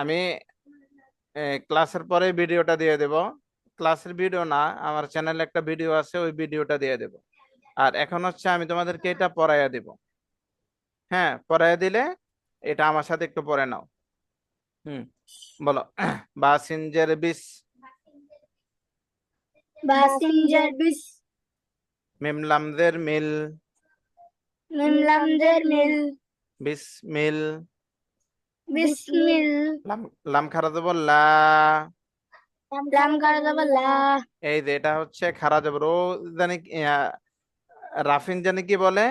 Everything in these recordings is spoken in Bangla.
আমি ক্লাসের পরে ভিডিওটা দিয়ে দেব। ক্লাসের ভিডিও না আমার চ্যানেলে একটা ভিডিও আছে ওই ভিডিওটা দিয়ে দেব। আর এখন হচ্ছে আমি তোমাদেরকে এটা পড়াইয়া দেব। হ্যাঁ পড়াইয়া দিলে এটা আমার সাথে একটু পড়ে নাও। হুম। বলো বাসিনজের বিস বাসিঞ্জার বিস মিমলামদের মিল। মিমলামদের মিল। বিস মিল বিসমিল লাম লাম খারা দেবো লা লাম কারদাবাল্লা এই যে এটা হচ্ছে খারা জবর ও জানি রাফিন জানি কি বলে?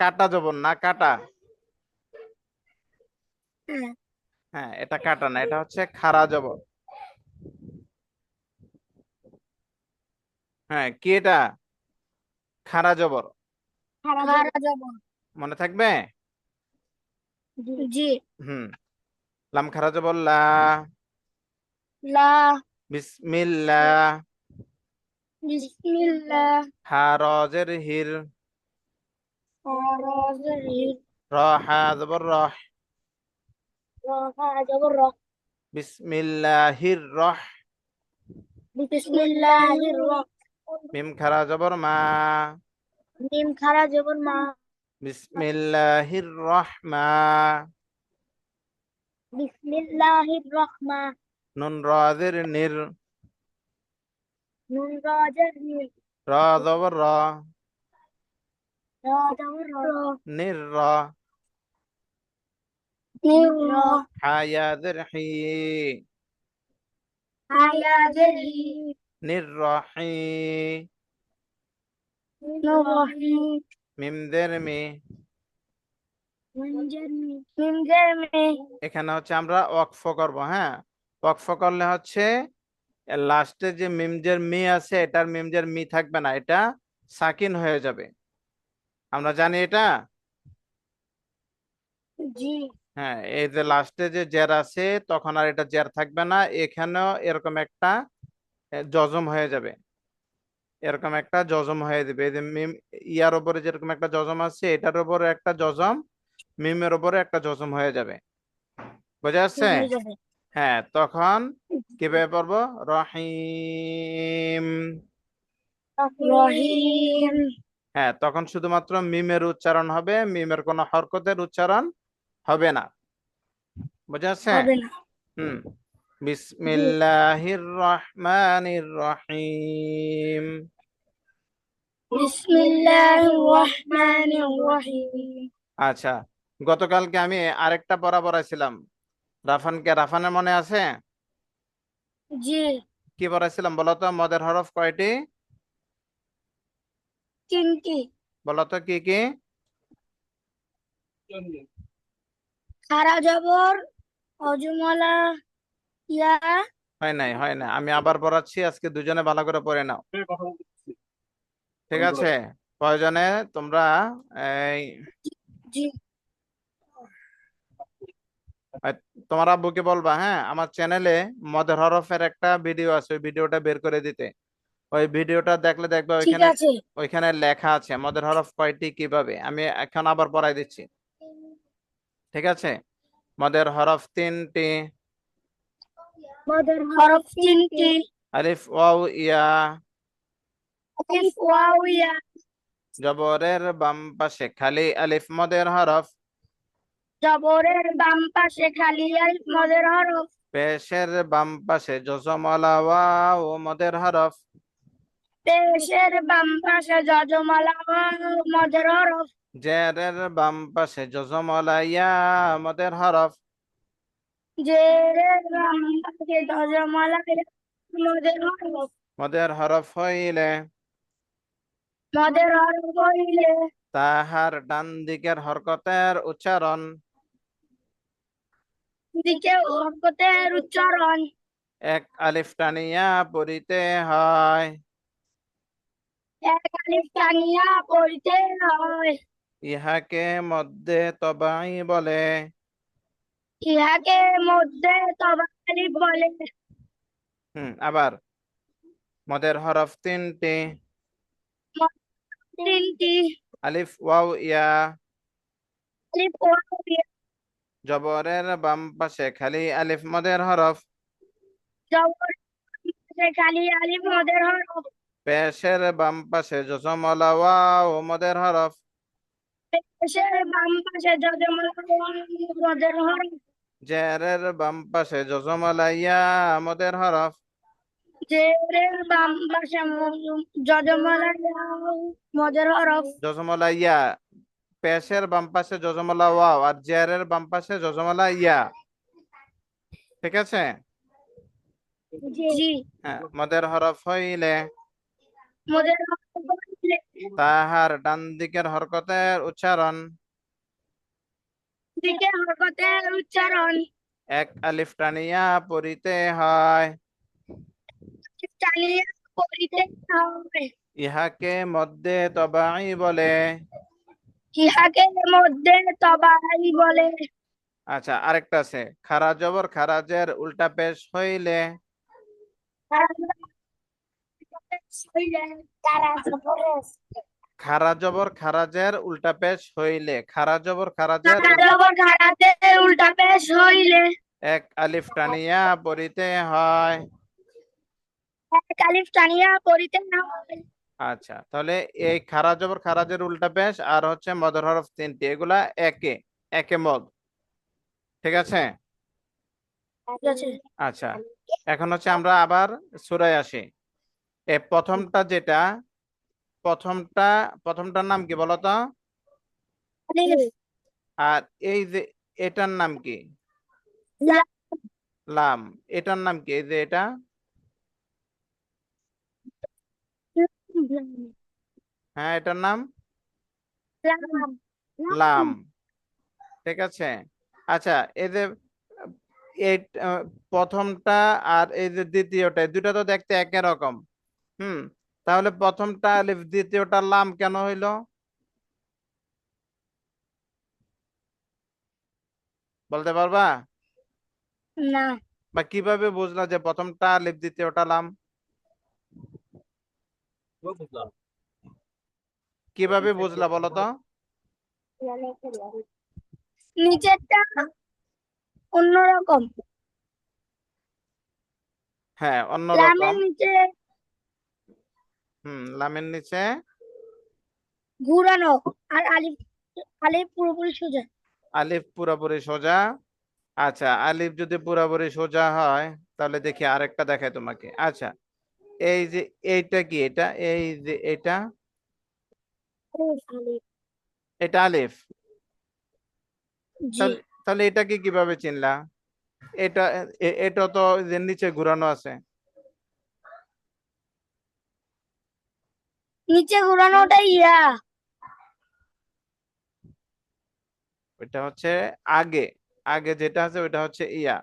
কাটা জবর না কাটা? হ্যাঁ। হ্যাঁ এটা কাটা না এটা হচ্ছে খারা জবর হ্যাঁ কি এটা? খারা জবর খারা যাব মনে থাকবে? জি। হুম। লাম খারা জবর লা। লা বিসমিল্লাহ বিসমিল্লাহ হা রজের হির। রাজির র হা জবর রহ রাহা। যাব র বিসমিল্লাহির রহ। বিসমিল্লাহির রহ। মিম খারা জবর মা। মিম খারা যাব মা। বিসমিল্লাহির রহমা বিসমিল্লাহির রহমা নুন রাজের নির নুন রাজের নির র জবর র রা যাব র নির র নির র হায়াদের হি হায়াজের হি নির রহি নুর রহিম মিমদের মি মিমজের মি মিমজের মি এখানে হচ্ছে আমরা ওয়াকফ করব হ্যাঁ? ওয়াকফ করলে হচ্ছে লাস্টে যে মিমজের মি আছে এটার মিমজের মি থাকবে না এটা সাকিন হয়ে যাবে। আমরা জানি এটা? হ্যাঁ এই যে লাস্টে যে জের আছে তখন আর এটা জের থাকবে না এখানেও এরকম একটা জজম হয়ে যাবে। এরকম একটা জজম হয়ে যাবে এই যে মিম ইয়ার উপরে যেরকম একটা জজম আছে এটার উপরে একটা জজম মিমের উপরে একটা জজম হয়ে যাবে। বোঝা যাচ্ছে? হ্যাঁ তখন কীভাবে পড়ব রহিম। রহিম। হ্যাঁ তখন শুধুমাত্র মিমের উচ্চারণ হবে মিমের কোনো হরকতের উচ্চারণ হবে না। বোঝা যাচ্ছে? হুম। বিসমিল্লাহির রহমানির রহিম। বিসমিল্লাহির রহমানির রহিম আচ্ছা গতকালকে আমি আরেকটা পড়া পড়াইছিলাম রাফানকে রাফানের মনে আছে? জি। কি পড়াইছিলাম বলতো মদের হরফ কয়টি? তিনটি। বলতো কি কি? খারা জবর অজমলা ইয়া? হয় নাই হয় নাই। আমি আবার পড়াচ্ছি আজকে দুজনে ভালো করে পড়ে নাও। ঠিক আছে? প্রয়োজনে তোমরা এই জি তোমার আব্বুকে বলবা হ্যাঁ আমার চ্যানেলে মদের হরফের একটা ভিডিও আছে ওই ভিডিওটা বের করে দিতে। ওই ভিডিওটা দেখলে দেখবে ওইখানে ওইখানে লেখা আছে মদের হরফ কয়টি কীভাবে? আমি এখন আবার পড়াই দিচ্ছি। ঠিক আছে? মদের হরফ তিনটি হরফ তিনটি আলিফ ওয়াও ইয়া আলিফ ওয়াও ইয়া জবরের বাম পাশে খালি আলিফ মদের হরফ জবরের বাম পাশে খালি আলিফ মদের হরফ পেশের বাম পাশে জজমলা ওয়াও মদের হরফ পেশের বাম পাশে যজমলা ওয়াও মদের হরফ জেরের বাম পাশে জজমলা ইয়া মদের হরফ জেরের বাম পাশে যজমলা ইয়া মদের হরফ হইলে মদের হরফ হইলে তাহার ডান দিকের হরকতের উচ্চারণ। দিকে হরকতের উচ্চারণ। এক আলিফ টানিয়া পড়িতে হয়। এক আলিফ টানিয়া পড়িতে হয়। ইহাকে মধ্যে তবাই বলে। ইহাকে মধ্যে তবালি বলে। হুম আবার মদের হরফ তিনটি। তিনটি। আলিফ ওয়াও ইয়া। আলিফ ওয়াও ইয়া। জবরের বাম পাশে খালি আলিফ মদের হরফ। পাশে খালি আলিফ মদের হরফ। পেশের বাম পাশে জসমলা ওয়াও মদের হরফ। পেশের বাম পাশে যজমলা মদের হরফ। জেরের বাম পাশে জসমলা ইয়া মদের হরফ। জেরের বাম পাশে যজমলা মদের হরফ। জসমলা ইয়া পেশের বাম পাশে জজমলা ওয়াও আর জেরের বাম পাশে জজমলা ইয়া ঠিক আছে? জি। হ্যাঁ মদের হরফ হইলে মদের হরফ হইলে তাহার ডান দিকের হরকতের উচ্চারণ দিকে হরকতের উচ্চারণ। এক আলিফ টানিয়া পড়িতে হয়। চালিয়ে পড়িতে হবে ইহাকে মধ্যে তবাই বলে। ইহাকে মধ্যে তবাই বলে। আচ্ছা আরেকটা আছে। খারা জবর খারাজের উল্টা পেশ হইলে। খারা জবর খারাজের উল্টা পেশ হইলে খারা জবর খারাজের উল্টা পেশ হইলে। এক আলিফ টানিয়া পড়িতে হয়। এক আলিফ টানিয়া পড়িতে না আচ্ছা তাহলে এই খারা জবর খারাজের উল্টা পেশ আর হচ্ছে মদর হরফ তিনটি এগুলা একে একে মদ। ঠিক আছে? ঠিক আছে। আচ্ছা এখন হচ্ছে আমরা আবার সূরায় আসি। এ প্রথমটা যেটা প্রথমটা প্রথমটার নাম কি বলতো আর এই যে এটার নাম কি? লাম। এটার নাম কি? এই যে এটা? হ্যাঁ এটার নাম? লাম। ঠিক আছে? আচ্ছা এই যে এই প্রথমটা আর এই যে দ্বিতীয়টা দুটা তো দেখতে একই রকম। হুম? তাহলে প্রথমটা আলিফ দ্বিতীয়টা লাম কেন হইল? বলতে পারবা? না। বা কীভাবে বুঝলা যে প্রথমটা আলিফ দ্বিতীয়টা লাম? কীভাবে বুঝলা বলো তো? নিচেরটা অন্যরকম। হ্যাঁ অন্যরকম। নিচে হুম লামের নিচে। ঘুরানো আর আলিফ আলিফ পুরোপুরি সোজা। আলিফ পুরোপুরি সোজা। আচ্ছা আলিফ যদি পুরোপুরি সোজা হয় তাহলে দেখি আরেকটা দেখাই তোমাকে। আচ্ছা এই যে এইটা কি এটা? এই যে এটা? এটা আলিফ। তাহলে এটাকে কীভাবে চিনলা? এটা এটা তো নিচে ঘুরানো আছে। নিচে ঘুরানোটা ইয়া। ওইটা হচ্ছে আগে আগে যেটা আছে ওইটা হচ্ছে ইয়া।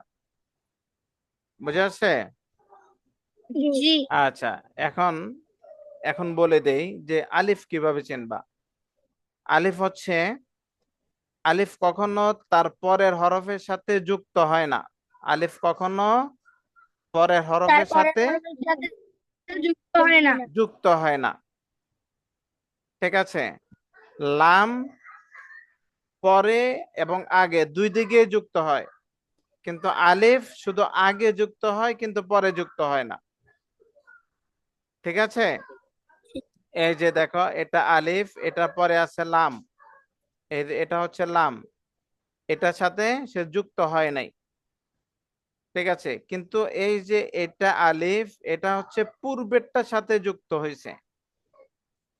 বুঝে আসছে? জি। আচ্ছা এখন এখন বলে দেই যে আলিফ কীভাবে চিনবা? আলিফ হচ্ছে আলিফ কখনো তার পরের হরফের সাথে যুক্ত হয় না। আলিফ কখনো পরের হরফের সাথে হরফের সাথে যুক্ত হয় না। যুক্ত হয় না। ঠিক আছে? লাম, পরে এবং আগে দুই দিকে যুক্ত হয়। কিন্তু আলিফ শুধু আগে যুক্ত হয়, কিন্তু পরে যুক্ত হয় না। ঠিক আছে? এই যে দেখো, এটা আলিফ, এটা পরে আছে লাম। এটা হচ্ছে লাম। এটার সাথে সে যুক্ত হয় নাই। ঠিক আছে? কিন্তু এই যে এটা আলিফ, এটা হচ্ছে পূর্বেরটার সাথে যুক্ত হয়েছে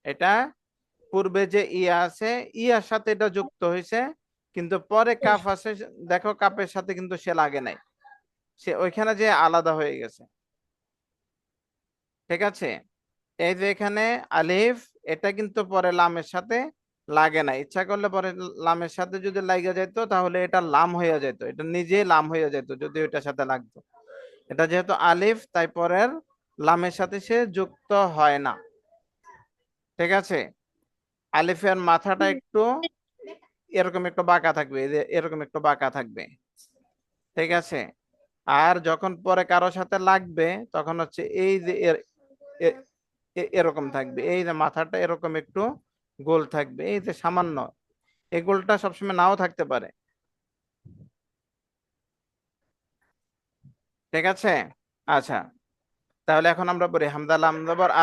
এটা পূর্বে যে ইয়া আছে ইয়ার সাথে এটা যুক্ত হয়েছে কিন্তু পরে কাপ আছে দেখো কাপের সাথে কিন্তু সে লাগে নাই। সে ওইখানে যে আলাদা হয়ে গেছে। ঠিক আছে? এই যে এখানে আলিফ এটা কিন্তু পরে লামের সাথে লাগে না ইচ্ছা করলে পরে লামের সাথে যদি লাগে যেত তাহলে এটা লাম হয়ে যেত এটা নিজে লাম হয়ে যেত যদি ওইটার সাথে লাগতো। এটা যেহেতু আলিফ তাই পরের লামের সাথে সে যুক্ত হয় না। ঠিক আছে? আলিফের মাথাটা একটু এরকম একটু বাঁকা থাকবে এরকম একটু বাঁকা থাকবে ঠিক আছে? আর যখন পরে কারও সাথে লাগবে তখন হচ্ছে এই যে এরকম থাকবে এই যে মাথাটা এরকম একটু গোল থাকবে এই যে সামান্য এই গোলটা সবসময় নাও থাকতে পারে। ঠিক আছে? আচ্ছা তাহলে এখন আমরা পড়ি হামদাল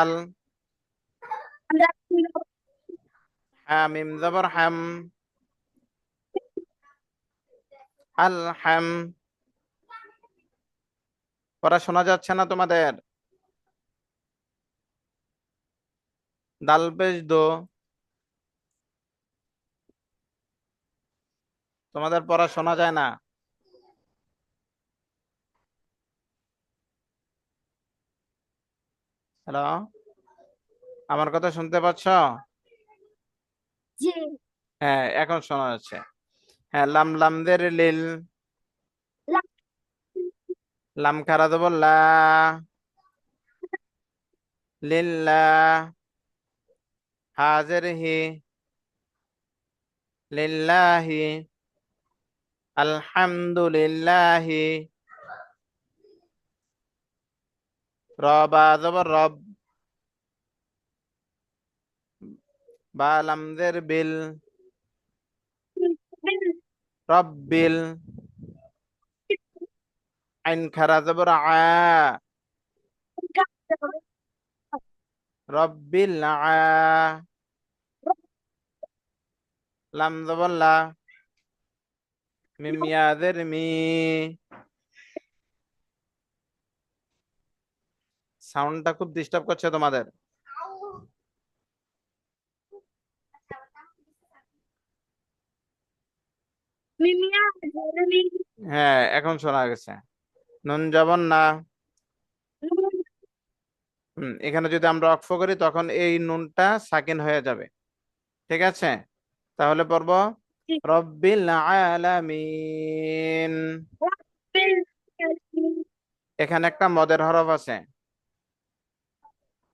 আল মিম জবর হাম আল হাম পড়া শোনা যাচ্ছে না তোমাদের? দাল দো। তোমাদের পড়া শোনা যায় না? হ্যালো? আমার কথা শুনতে পাচ্ছ? হ্যাঁ এখন শোনা যাচ্ছে। হ্যাঁ লাম লামদের লিল। লাম। খারা দেবো? লা। লিল্লা হাজের হি লিল্লাহি আলহামদুলিল্লাহি। রবা জবর রব। বা লামদের বিল। রব্বিল। আইন খারা জবর রব্বিল আ লাম জবর লা। মি। সাউন্ডটা খুব ডিস্টার্ব করছে তোমাদের। হ্যাঁ এখন শোনা গেছে। নুন জবর না। হুম এখানে যদি আমরা অক্ষ করি তখন এই নুনটা সাকিন হয়ে যাবে। ঠিক আছে? তাহলে পড়ব। রব্বিল আলামিন। এখানে একটা মদের হরফ আছে।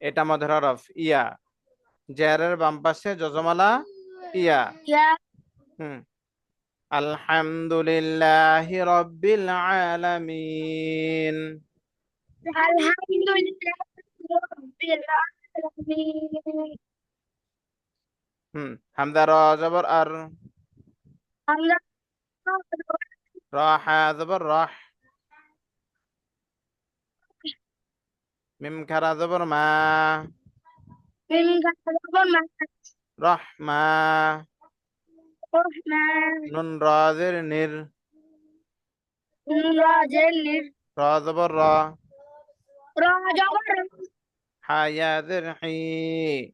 এটা মদের হরফ ইয়া। জেরের বাম পাশে যজমালা ইয়া। ইয়া। হুম আলহামদুলিল্লাহি রব্বিল আলামিন আলহামদুলিল্লাহ রাব্বিল আলামিন হুম হামদা র জবর আর আমরা র হা জবর রহ মিম খারা জবর মা মিম গাছাবো মা نون راذر نير نون را جلر را زبر را حيا ذرحي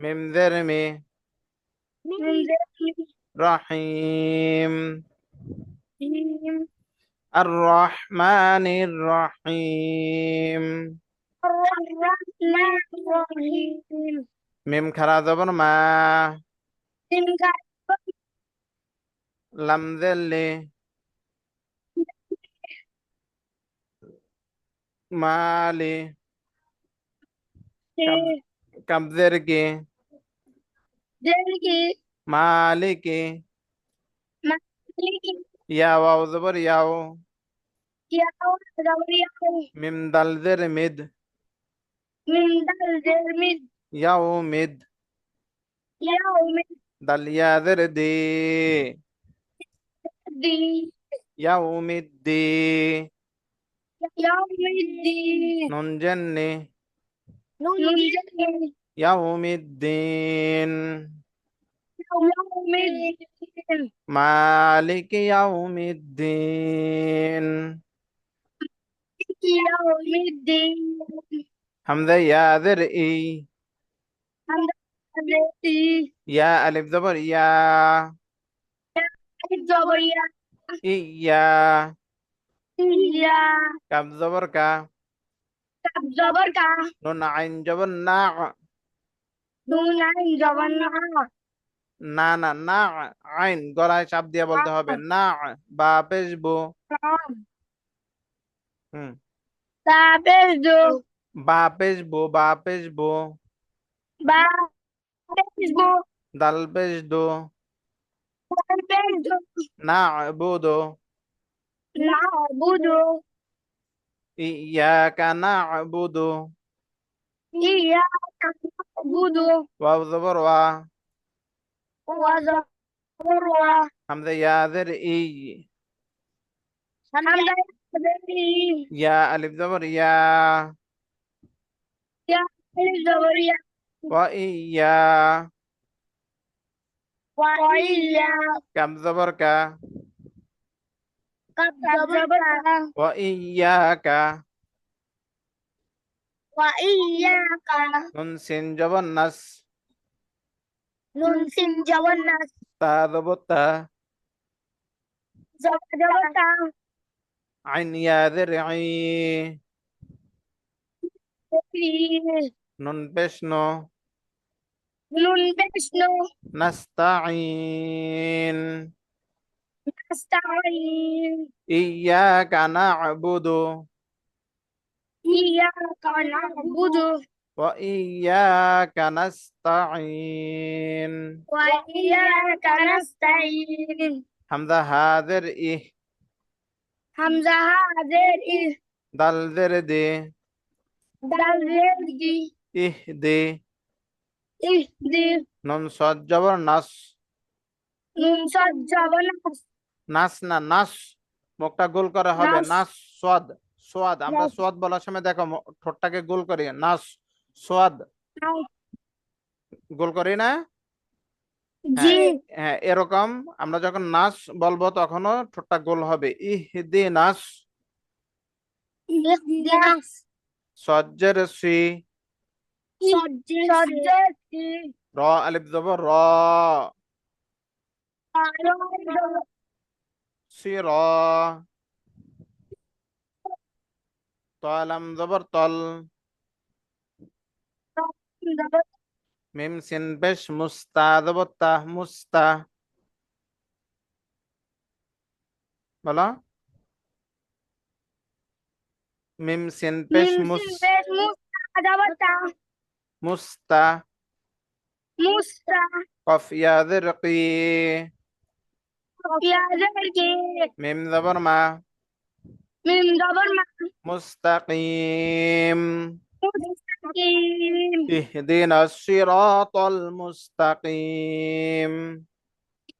ميم ذرمي ميم رحيم الرحمن الرحيم الرحمن الرحيم মিম খারা জবর মা মিম গাছাবো লাম দেল্লি মালি কাবদের কি দেরকি মালিকি মালিকি ইয়া ওয়াও জবর ইয়াও ইয়াও রাবিয়াও মিম দাল দের মিদ মিম দাল দেরমিদ ইয়াও মিদ ইয়াও মিদ দাল ইয়াদের দি দি ইয়াও মিদ দি ইয়াও মিদ দি নুন জেন্নি নুন জানি ইয়াও মিদ দিন ইয়াও মিদ মালিক ইয়াউমিদ্দিন ইয়াও ইয়া আলিফ জবর ইয়া ইয়া ইয়া কাব জবর কা কাব জবর কা নুন আইন জবর না নুন আইন জবর না না না না আইন গলায় চাপ দিয়ে বলতে হবে না বা পেশবো হুম দো বা পেশবো বা পেশবো বা পেসবো দাল পেশদো তারপর দো না বুদো না বুদো ইয়াকা না বুদো ইয়া বুদো ওয়াও জবর ওয়া ওয়া জবর ওয়া হামজা ইয়াদের ই হামজা জবরি ইয়া আলিফ জবর ইয়া আলিফ জবর ইয়া ওয়া ইয়া ওয়া ইয়া কাম জবর কা কাফ জবর কা ওয়া ইয়াকা ওয়া ইয়াকা নুন সিন জবর নাস নুন সিন জবর নাস তা জবর তা জবর জবর তা আইন ইয়া জের ই নুন পেশ নো নুন পেশনো ইহদি নুন সদ জবর নাস। নুন সাদ জবর নাস। নাস না নাস। মুখটা গোল করা হবে। নাস। নাস সোয়াদ আমরা সোয়াদ বলার সময় দেখো ঠোঁটটাকে গোল করি। নাস সোয়াদ গোল করি না? হ্যাঁ এরকম। আমরা যখন নাস বলব তখনও ঠোঁটটা গোল হবে। ইহ দে নাস। সজ্জের সি। সজ্জতি র আলিফ জবর র সি র তলাম জবর তল মিম সিন পেশ মুস্তা জবর তা মুস্তা বলো মিম সিন পেশ মুস مستا مستا قف يا ذرقي قف يا ذرقي ميم ذبر ما ميم ذبر ما مستقيم مستقيم اهدنا الصراط المستقيم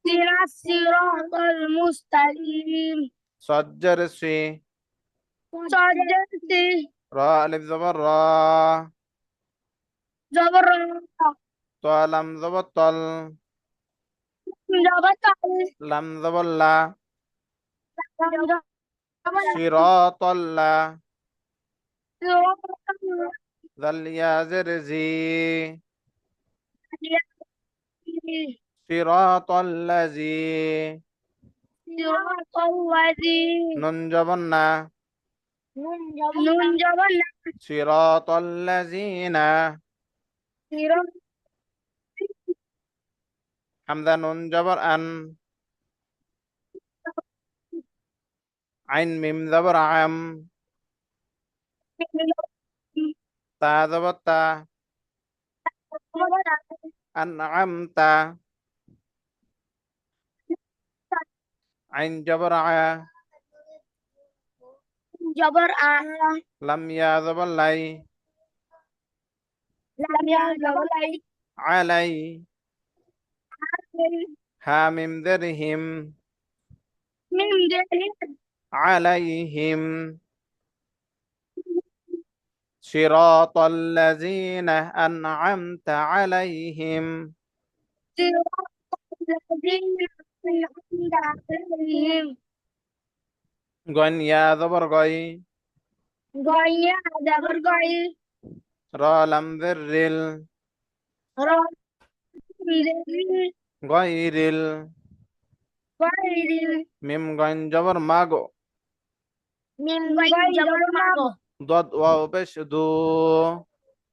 اهدنا الصراط المستقيم صجر سي صجر سي راء الف ذبر را جبر طا لم زبر طل جبت لم زبر لا صراط الله ذل يا زرزي صراط الذي صراط الذي نون جبنا نون صراط الذين صراط حمزة نون جبر أن عين ميم زبر عم تا زبر تا أنعمت عين جبر ع جبر آ لم يا زبر لي لم يا جبل علي. ها ميم درهم. من جهل عليهم. صراط الذين أنعمت عليهم. صراط الذين أنعمت عليهم. غن يا زبر غي را لم ذرل را غير ال غير ميم غن جبر ماغو من غاية جبر ماغو ضد واو بش دو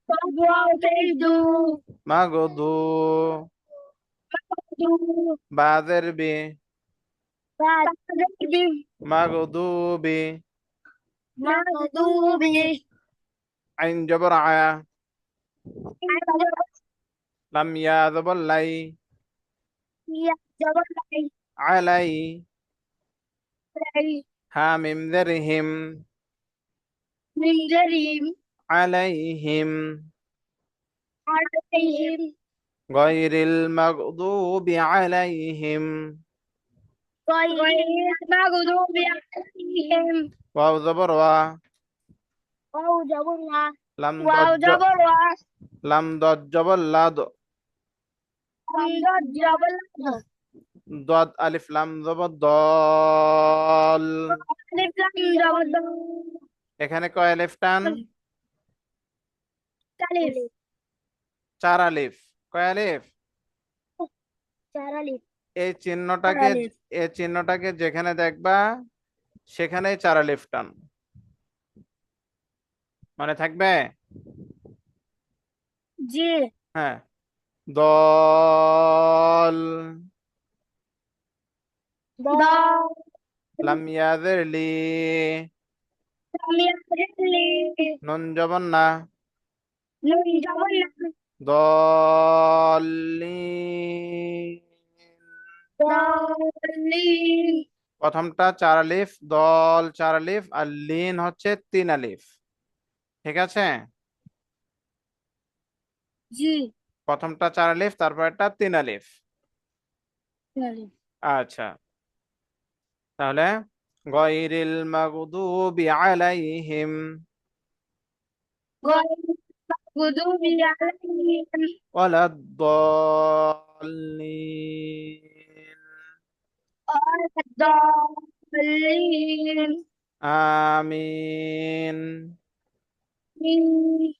تبوا تيدو ماغو دو دو بادر بي بعد بي ماغو دو بي مغضوبي عين جبر ع لم زبر لي علي ها ميم ذرهم من جريم عليهم عليهم غير المغضوب عليهم غير المغضوب عليهم عليهم ওয়াও লাম ওয়াও লাম দদ আলিফ লাম দল এখানে কয় আলিফ টান? চার আলিফ কয় আলিফ চার আলিফ এই চিহ্নটাকে এই চিহ্নটাকে যেখানে দেখবা সেখানেই চার আলিফ টান। মনে থাকবে? জি। হ্যাঁ। দল। দল। লাম ইয়াদেরলি লাম ইয়াদেরলি নুন না নুন দলিন। দলিন। প্রথমটা চার আলিফ দল চার আলিফ আর লিন হচ্ছে তিন আলিফ। ঠিক আছে? জি। প্রথমটা চার আলিফ তারপরটা তিন আলিফ। আচ্ছা। তাহলে গয়রিল মাগদুবি আলাইহিম। আমিন। Sim.